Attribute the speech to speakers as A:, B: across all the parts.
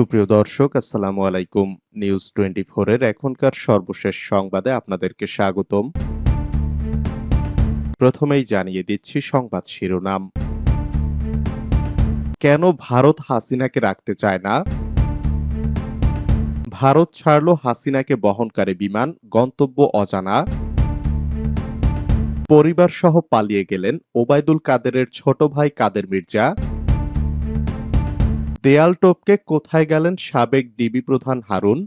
A: সুপ্রিয় দর্শক, আসসালামু আলাইকুম নিউজ টোয়েন্টি এর এখনকার সর্বশেষ সংবাদে আপনাদেরকে স্বাগতম। প্রথমেই জানিয়ে দিচ্ছি সংবাদ শিরোনাম। কেন ভারত হাসিনাকে রাখতে চায় না? ভারত ছাড়ল হাসিনাকে বহনকারী বিমান, গন্তব্য অজানা। পরিবার সহ পালিয়ে গেলেন ওবায়দুল কাদেরের ছোট ভাই কাদের মির্জা। দেয়াল টপকে কোথায় গেলেন সাবেক ডিবি প্রধান হারুন?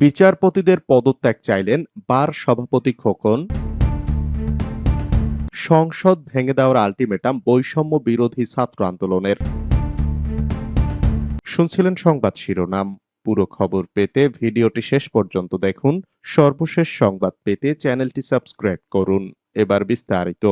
A: বিচারপতিদের পদত্যাগ চাইলেন বার সভাপতি খোকন। সংসদ ভেঙে দেওয়ার আলটিমেটাম বৈষম্য বিরোধী ছাত্র আন্দোলনের। শুনছিলেন সংবাদ শিরোনাম। পুরো খবর পেতে ভিডিওটি শেষ পর্যন্ত দেখুন। সর্বশেষ সংবাদ পেতে চ্যানেলটি সাবস্ক্রাইব করুন। এবার বিস্তারিত।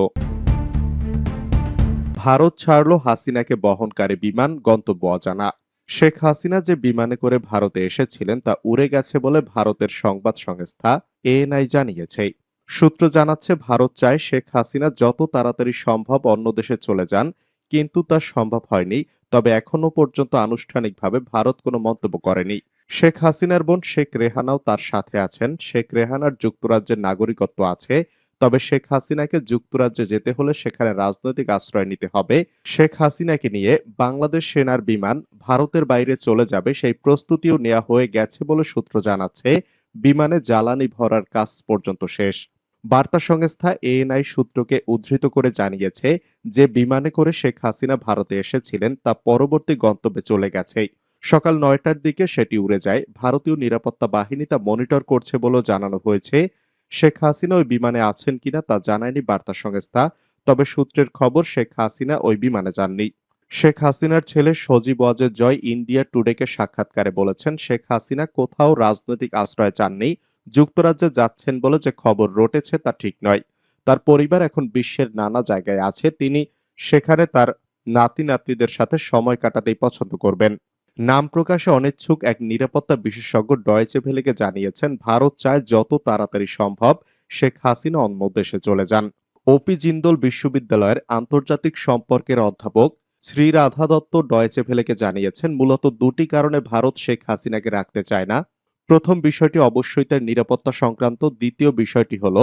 A: ভারত ছাড়ল হাসিনাকে বহনকারী বিমান গন্তব্য অজানা। শেখ হাসিনা যে বিমানে করে ভারতে এসেছিলেন তা উড়ে গেছে বলে ভারতের সংবাদ সংস্থা এএনআই জানিয়েছে। সূত্র জানাচ্ছে, ভারত চায় শেখ হাসিনা যত তাড়াতাড়ি সম্ভব অন্য দেশে চলে যান, কিন্তু তা সম্ভব হয়নি। তবে এখনও পর্যন্ত আনুষ্ঠানিকভাবে ভারত কোনো মন্তব্য করেনি। শেখ হাসিনার বোন শেখ রেহানাও তার সাথে আছেন। শেখ রেহানার যুক্তরাজ্যের নাগরিকত্ব আছে। তবে শেখ হাসিনাকে যুক্তরাজ্যে যেতে হলে সেখানে রাজনৈতিক আশ্রয় নিতে হবে। শেখ হাসিনাকে নিয়ে বাংলাদেশ সেনার বিমান ভারতের বাইরে চলে যাবে সেই প্রস্তুতিও নেওয়া হয়ে গেছে বলে সূত্র জানাচ্ছে। বিমানে জ্বালানি ভরার কাজ পর্যন্ত শেষ। বার্তা সংস্থা এএনআই সূত্রকে উদ্ধৃত করে জানিয়েছে যে বিমানে করে শেখ হাসিনা ভারতে এসেছিলেন, তা পরবর্তী গন্তব্যে চলে গেছে। সকাল নয়টার দিকে সেটি উড়ে যায়। ভারতীয় নিরাপত্তা বাহিনী তা মনিটর করছে বলেও জানানো হয়েছে। শেখ হাসিনা ওই বিমানে আছেন কিনা তা জানায়নি বার্তা সংস্থা, তবে সূত্রের খবর শেখ হাসিনা ওই বিমানে যাননি। শেখ হাসিনার ছেলে সজীব ওয়াজের জয় ইন্ডিয়া টুডেকে সাক্ষাৎকারে বলেছেন, শেখ হাসিনা কোথাও রাজনৈতিক আশ্রয় চাননি যুক্তরাজ্যে যাচ্ছেন বলে যে খবর রটেছে তা ঠিক নয়। তার পরিবার এখন বিশ্বের নানা জায়গায় আছে, তিনি সেখানে তার নাতি নাতনিদের সাথে সময় কাটাতেই পছন্দ করবেন। নাম প্রকাশে অনিচ্ছুক এক নিরাপত্তা বিশেষজ্ঞ ডয়েচে ভেলেকে জানিয়েছেন, ভারত চায় যত তাড়াতাড়ি সম্ভব শেখ হাসিনা অন্য দেশে চলে যান। ওপি জিন্দল বিশ্ববিদ্যালয়ের আন্তর্জাতিক সম্পর্কের অধ্যাপক শ্রী রাধা দত্ত ডয়েচে ভেলেকে জানিয়েছেন, মূলত দুটি কারণে ভারত শেখ হাসিনাকে রাখতে চায় না। প্রথম বিষয়টি অবশ্যই তার নিরাপত্তা সংক্রান্ত, দ্বিতীয় বিষয়টি হল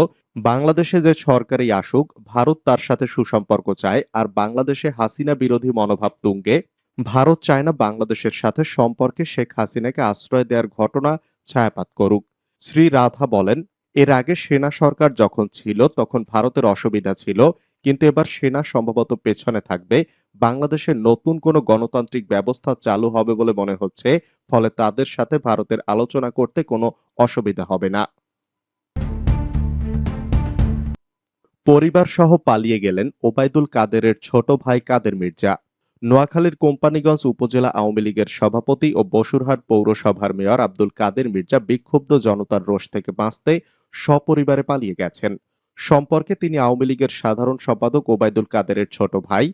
A: বাংলাদেশে যে সরকারি আসুক, ভারত তার সাথে সুসম্পর্ক চায়, আর বাংলাদেশে হাসিনা বিরোধী মনোভাব তুঙ্গে। ভারত চায় না বাংলাদেশের সাথে সম্পর্কে শেখ হাসিনাকে আশ্রয় দেওয়ার ঘটনা ছায়াপাত করুক। শ্রী রাধা বলেন, এর আগে সেনা সরকার যখন ছিল, তখন ভারতের অসুবিধা ছিল, কিন্তু এবার সেনা সম্ভবত পেছনে থাকবে। বাংলাদেশে নতুন কোনো গণতান্ত্রিক ব্যবস্থা চালু হবে বলে মনে হচ্ছে, ফলে তাদের সাথে ভারতের আলোচনা করতে কোনো অসুবিধা হবে না। পরিবার সহ পালিয়ে গেলেন ওবায়দুল কাদেরের ছোট ভাই কাদের মির্জা। নোয়াখালীর কোম্পানিগঞ্জ উপজেলা আওয়ামী লীগের সভাপতি ও বসুরহাট পৌরসভার মেয়র আব্দুল কাদের মির্জা বিক্ষুব্ধ জনতার রোষ থেকে বাঁচতে সপরিবারে পালিয়ে গেছেন। সম্পর্কে তিনি আওয়ামী লীগের সাধারণ সম্পাদক ওবায়দুল কাদেরের ছোট ভাই।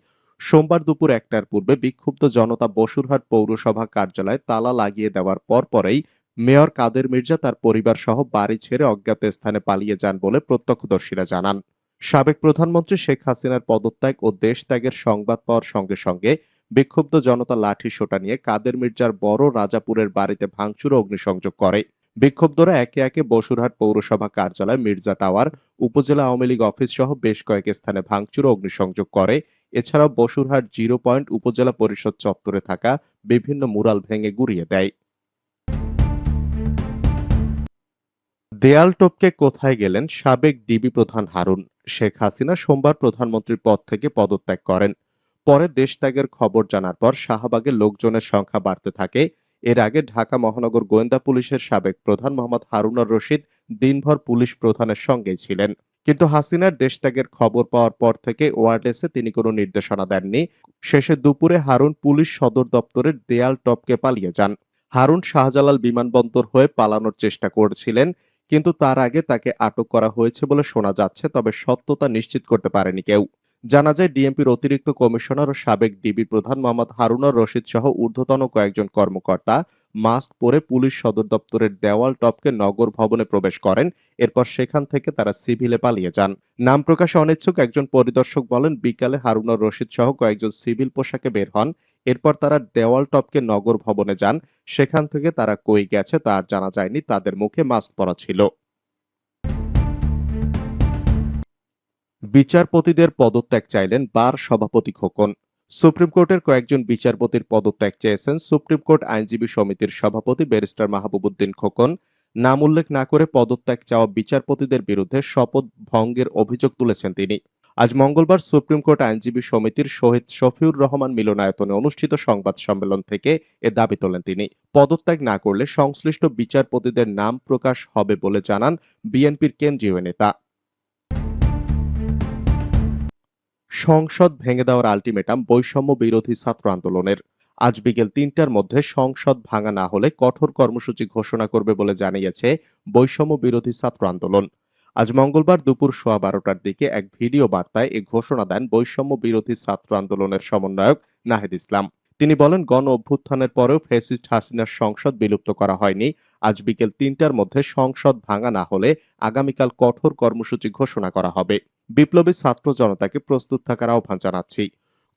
A: সোমবার দুপুর একটার পূর্বে বিক্ষুব্ধ জনতা বসুরহাট পৌরসভা কার্যালয়ে তালা লাগিয়ে দেওয়ার পর পরেই মেয়র কাদের মির্জা তার পরিবার সহ বাড়ি ছেড়ে অজ্ঞাত স্থানে পালিয়ে যান বলে প্রত্যক্ষদর্শীরা জানান। সাবেক প্রধানমন্ত্রী শেখ হাসিনার পদত্যাগ ও দেশ ত্যাগের সংবাদ পাওয়ার সঙ্গে সঙ্গে বিক্ষুব্ধ জনতা লাঠি সোটা নিয়ে কাদের মির্জার বড় রাজাপুরের বাড়িতে ভাঙচুর অগ্নিসংযোগ করে। বিক্ষুব্ধরা একে একে বসুরহাট পৌরসভা কার্যালয়, মির্জা টাওয়ার, উপজেলা আওয়ামী লীগ অফিস সহ বেশ কয়েক স্থানে ভাঙচুর অগ্নিসংযোগ করে। এছাড়াও বসুরহাট জিরো পয়েন্ট উপজেলা পরিষদ চত্বরে থাকা বিভিন্ন মুরাল ভেঙে গুড়িয়ে দেয়। দেয়াল টপকে কোথায় গেলেন সাবেক ডিবি প্রধান হারুন শেখ হাসিনা সোমবার প্রধানমন্ত্রীর পদ থেকে পদত্যাগ করেন। পরে দেশত্যাগের খবর জানার পর শাহবাগে লোকজনের সংখ্যা বাড়তে থাকে। এর আগে ঢাকা মহানগর গোয়েন্দা পুলিশের সাবেক প্রধান মোহাম্মদ হারুনার রশিদ দিনভর পুলিশ প্রধানের সঙ্গেই ছিলেন। কিন্তু হাসিনার দেশত্যাগের খবর পাওয়ার পর থেকে ওয়ারলেসে তিনি কোনো নির্দেশনা দেননি। শেষে দুপুরে হারুন পুলিশ সদর দপ্তরের দেয়াল টপকে পালিয়ে যান। হারুন শাহজালাল বিমানবন্দর হয়ে পালানোর চেষ্টা করছিলেন। কিন্তু তার আগে তাকে আটক করা হয়েছে বলে শোনা যাচ্ছে, তবে সত্যতা নিশ্চিত করতে পারেনি কেউ। জানা যায়, ডিএমপির অতিরিক্ত কমিশনার ও সাবেক ডিবি প্রধান মোহাম্মদ হারুনার রশিদ সহ ঊর্ধ্বতন কয়েকজন কর্মকর্তা মাস্ক পরে পুলিশ সদর দপ্তরের দেওয়াল টপকে নগর ভবনে প্রবেশ করেন, এরপর সেখান থেকে তারা সিভিলে পালিয়ে যান। নাম প্রকাশে অনিচ্ছুক একজন পরিদর্শক বলেন, বিকালে হারুনার রশিদ সহ কয়েকজন সিভিল পোশাকে বের হন এরপর তারা দেওয়াল টপকে নগর ভবনে যান। সেখান থেকে তারা কই গেছে তার জানা যায়নি। তাদের মুখে মাস্ক পরা ছিল। বিচারপতিদের পদত্যাগ চাইলেন বার সভাপতি খোকন। সুপ্রিম কোর্টের কয়েকজন বিচারপতির পদত্যাগ চেয়েছেন। সুপ্রিম কোর্ট আইনজীবী সমিতির সভাপতি ব্যারিস্টার মাহবুবুদ্দিন খোকন। নাম উল্লেখ না করে পদত্যাগ চাওয়া বিচারপতিদের বিরুদ্ধে শপথ ভঙ্গের অভিযোগ তুলেছেন তিনি। আজ মঙ্গলবার সুপ্রিম কোর্ট আইনজীবী সমিতির শহীদ শফিউর রহমান মিলনায়তনে অনুষ্ঠিত সংবাদ সম্মেলন থেকে এ দাবি তোলেন তিনি। পদত্যাগ না করলে সংশ্লিষ্ট বিচারপতিদের নাম প্রকাশ হবে বলে জানান বিএনপির কেন্দ্রীয় নেতা। সংসদ ভেঙে দেওয়ার আলটিমেটাম বৈষম্য বিরোধী ছাত্র আন্দোলনের। আজ বিকেল তিনটার মধ্যে সংসদ ভাঙা না হলে কঠোর কর্মসূচি ঘোষণা করবে বলে জানিয়েছে বৈষম্য বিরোধী ছাত্র আন্দোলন। আজ মঙ্গলবার দুপুর সোয়া বারোটার দিকে এক ভিডিও বার্তায় এ ঘোষণা দেন বৈষম্য বিরোধী ছাত্র আন্দোলনের সমন্বয়ক নাহিদ ইসলাম। তিনি বলেন, গণ অভ্যুত্থানের পরেও ফেসিস্ট হাসিনার সংসদ বিলুপ্ত করা হয়নি। আজ বিকেল তিনটার মধ্যে সংসদ ভাঙা না হলে আগামীকাল কঠোর কর্মসূচি ঘোষণা করা হবে। বিপ্লবী ছাত্র জনতাকে প্রস্তুত থাকার আহ্বান জানাচ্ছি।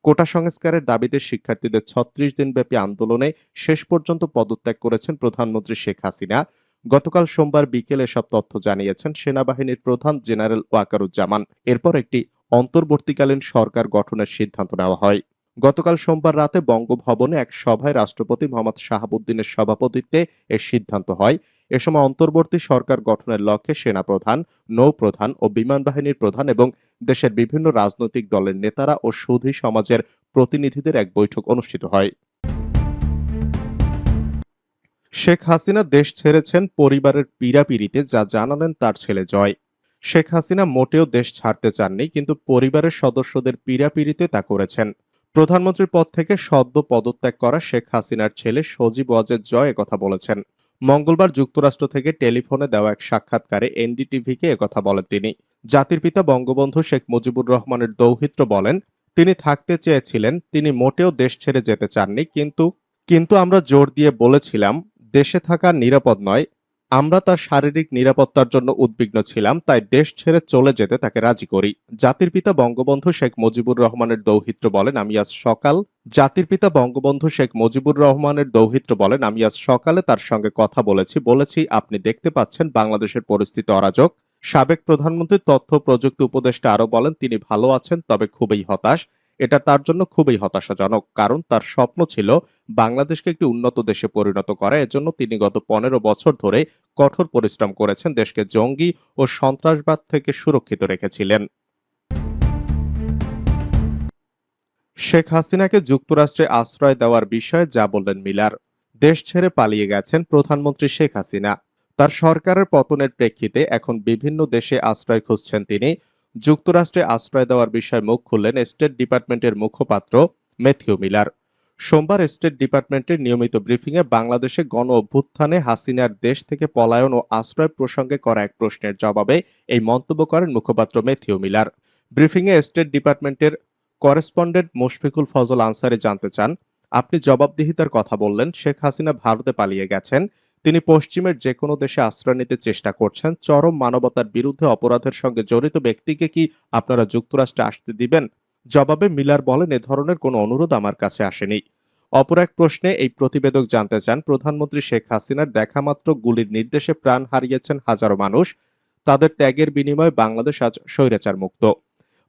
A: কোটা সংস্কারের দাবিতে শিক্ষার্থীদের ছত্রিশ দিনব্যাপী আন্দোলনে শেষ পর্যন্ত পদত্যাগ করেছেন প্রধানমন্ত্রী শেখ হাসিনা। গতকাল সোমবার বিকেলে এসব তথ্য জানিয়েছেন সেনাবাহিনীর প্রধান জেনারেল ওয়াকারুজ্জামান। এরপর একটি অন্তর্বর্তীকালীন সরকার গঠনের সিদ্ধান্ত নেওয়া হয়। গতকাল সোমবার রাতে বঙ্গভবনে এক সভায় রাষ্ট্রপতি মোহাম্মদ শাহাবুদ্দিনের সভাপতিত্বে এর সিদ্ধান্ত হয়। এ সময় অন্তর্বর্তী সরকার গঠনের লক্ষ্যে সেনাপ্রধান, নৌপ্রধান ও বিমান বাহিনীর প্রধান এবং দেশের বিভিন্ন রাজনৈতিক দলের নেতারা ও সুধী সমাজের প্রতিনিধিদের এক বৈঠক অনুষ্ঠিত হয়। শেখ হাসিনা দেশ ছেড়েছেন পরিবারের পীড়াপিড়িতে, যা জানালেন তার ছেলে জয়। শেখ হাসিনা মোটেও দেশ ছাড়তে চাননি, কিন্তু পরিবারের সদস্যদের পীড়াপিড়িতে তা করেছেন। প্রধানমন্ত্রীর পদ থেকে সদ্য পদত্যাগ করা শেখ হাসিনার ছেলে সজীব ওয়াজেদ জয় কথা বলেছেন। মঙ্গলবার যুক্তরাষ্ট্র থেকে টেলিফোনে দেওয়া এক সাক্ষাৎকারে এনডিটিভিকে একথা বলেন তিনি। জাতির পিতা বঙ্গবন্ধু শেখ মুজিবুর রহমানের দৌহিত্র বলেন, তিনি থাকতে চেয়েছিলেন, তিনি মোটেও দেশ ছেড়ে যেতে চাননি, কিন্তু কিন্তু আমরা জোর দিয়ে বলেছিলাম দেশে থাকা নিরাপদ নয়। আমরা তার শারীরিক নিরাপত্তার জন্য উদ্বিগ্ন ছিলাম, তাই দেশ ছেড়ে চলে যেতে তাকে রাজি করি। জাতির পিতা বঙ্গবন্ধু শেখ মুজিবুর রহমানের দৌহিত্র বলেন, আমি আজ সকাল জাতির পিতা বঙ্গবন্ধু শেখ মুজিবুর রহমানের দৌহিত্র বলেন, আমি আজ সকালে তার সঙ্গে কথা বলেছি। বলেছি, আপনি দেখতে পাচ্ছেন বাংলাদেশের পরিস্থিতি অরাজক। সাবেক প্রধানমন্ত্রী তথ্য প্রযুক্তি উপদেষ্টা আরও বলেন, তিনি ভালো আছেন, তবে খুবই হতাশ। এটা তার জন্য খুবই হতাশাজনক, কারণ তার স্বপ্ন ছিল বাংলাদেশকে একটি উন্নত দেশে পরিণত করা। এজন্য তিনি গত পনেরো বছর ধরে কঠোর পরিশ্রম করেছেন, দেশকে জঙ্গি ও সন্ত্রাসবাদ থেকে সুরক্ষিত রেখেছিলেন। শেখ হাসিনাকে যুক্তরাষ্ট্রে আশ্রয় দেওয়ার বিষয়ে যা বললেন মিলার, দেশ ছেড়ে পালিয়ে গেছেন প্রধানমন্ত্রী শেখ হাসিনা। তার সরকারের পতনের প্রেক্ষিতে এখন বিভিন্ন দেশে আশ্রয় খুঁজছেন তিনি যুক্তরাষ্ট্রে আশ্রয় দেওয়ার বিষয়ে মুখ খুললেন স্টেট ডিপার্টমেন্টের মুখপাত্র ম্যাথিউ মিলার। সোমবার স্টেট ডিপার্টমেন্টের নিয়মিত ব্রিফিংয়ে বাংলাদেশে গণ অভ্যুত্থানে হাসিনার দেশ থেকে পলায়ন ও আশ্রয় প্রসঙ্গে করা এক প্রশ্নের জবাবে এই মন্তব্য করেন মুখপাত্র ম্যাথিউ মিলার। ব্রিফিংয়ে স্টেট ডিপার্টমেন্টের করেসপন্ডেন্ট মুশফিকুল ফজল আনসারি জানতে চান, আপনি জবাবদিহিতার কথা বললেন, শেখ হাসিনা ভারতে পালিয়ে গেছেন তিনি পশ্চিমের যে কোনো দেশে আশ্রয় নিতে চেষ্টা করছেন। চরম মানবতার বিরুদ্ধে অপরাধের সঙ্গে জড়িত ব্যক্তিকে কি আপনারা যুক্তরাষ্ট্রে আসতে দিবেন? জবাবে মিলার বলেন, এ ধরনের কোনো অনুরোধ আমার কাছে আসেনি। অপর এক প্রশ্নে এই প্রতিবেদক জানতে চান, প্রধানমন্ত্রী শেখ হাসিনার দেখামাত্র গুলির নির্দেশে প্রাণ হারিয়েছেন হাজারো মানুষ। তাদের ত্যাগের বিনিময়ে বাংলাদেশ আজ স্বৈরাচার মুক্ত।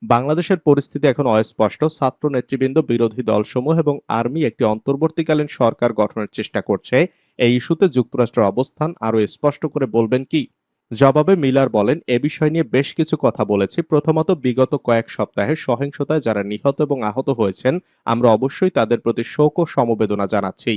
A: বাংলাদেশের পরিস্থিতি এখন অস্পষ্ট। ছাত্র নেতৃবৃন্দ, বিরোধী দলসমূহ এবং আর্মি একটি অন্তর্বর্তীকালীন সরকার গঠনের চেষ্টা করছে। এই ইস্যুতে যুক্তরাষ্ট্রের অবস্থান আরও স্পষ্ট করে বলবেন কি? জবাবে মিলার বলেন, এ বিষয় নিয়ে বেশ কিছু কথা বলেছি। প্রথমত, বিগত কয়েক সপ্তাহে সহিংসতায় যারা নিহত এবং আহত হয়েছেন, আমরা অবশ্যই তাদের প্রতি শোক ও সমবেদনা জানাচ্ছি।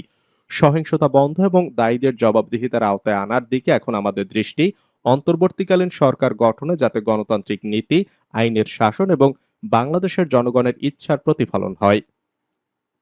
A: সহিংসতা বন্ধ এবং দায়ীদের জবাবদিহিতার আওতায় আনার দিকে এখন আমাদের দৃষ্টি। অন্তর্বর্তীকালীন সরকার গঠনে যাতে গণতান্ত্রিক নীতি, আইনের শাসন এবং বাংলাদেশের জনগণের ইচ্ছার প্রতিফলন হয়।